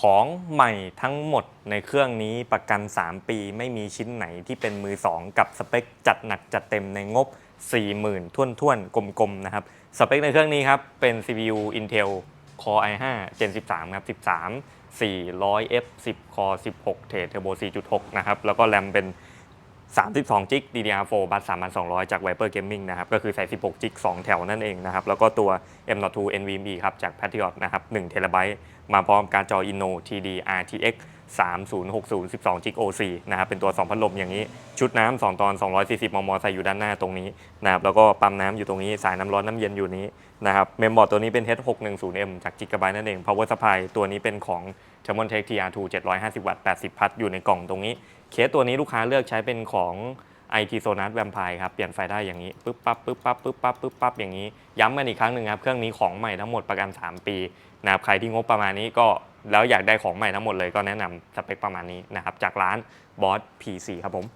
ของใหม่ทั้งหมดในเครื่องนี้ประกัน 3 ปีไม่มีชิ้นไหนที่เป็นมือ 2 กับสเปคจัดหนักจัดเต็มในงบ 40,000ท่วนท่วนๆกลมๆนะครับสเปคในเครื่องนี้ครับ เป็น CPU Intel Core i5 Gen 13 ครับ 13 400F 10 Core 16 เทรดเทอร์โบ4.6 นะครับ แล้วก็แรมเป็น 32จิก DDR4 บัส3,200 จาก Viper Gaming นะครับ ก็คือใส่ 16จิก2แถวนั่นเองนะครับ แล้วก็ตัว M.2 NVMe ครับ จาก Patriot นะครับ1 t b มาพร้อมการจอ Inno TD RTX 3060 12จิก OC นะครับ เป็นตัว 2 พัดลมอย่างนี้ ชุดน้ำ2ตอน 240 มม ใส่อยู่ด้านหน้าตรงนี้นะครับ แล้วก็ปั๊มน้ำอยู่ตรงนี้ สายน้ำร้อนน้ำเย็นอยู่นี้นะครับ เมมบอร์ดตัวนี้เป็น H610M จาก Gigabyte นั่นเอง Power Supply ตัวนี้เป็นของ t h e r m o n t e c h TR2 750วัตต์80พัทอยู่ในกล่องตรงนี้ เคสตัวนี้ลูกค้าเลือกใช้เป็นของ IT Sonar Vampire ครับ เปลี่ยนไฟได้อย่างนี้ปึ๊บปั๊บปึ๊บปั๊บปึ๊บปั๊บปึ๊บปั๊บอย่างนี้ ย้ำกันอีกครั้งหนึ่งครับ เครื่องนี้ของใหม่ทั้งหมดประกัน 3 ปีนะครับใครที่งบประมาณนี้ก็แล้วอยากได้ของใหม่ทั้งหมดเลยก็แนะนำสเปคประมาณนี้นะครับจากร้านบอส PC ครับผม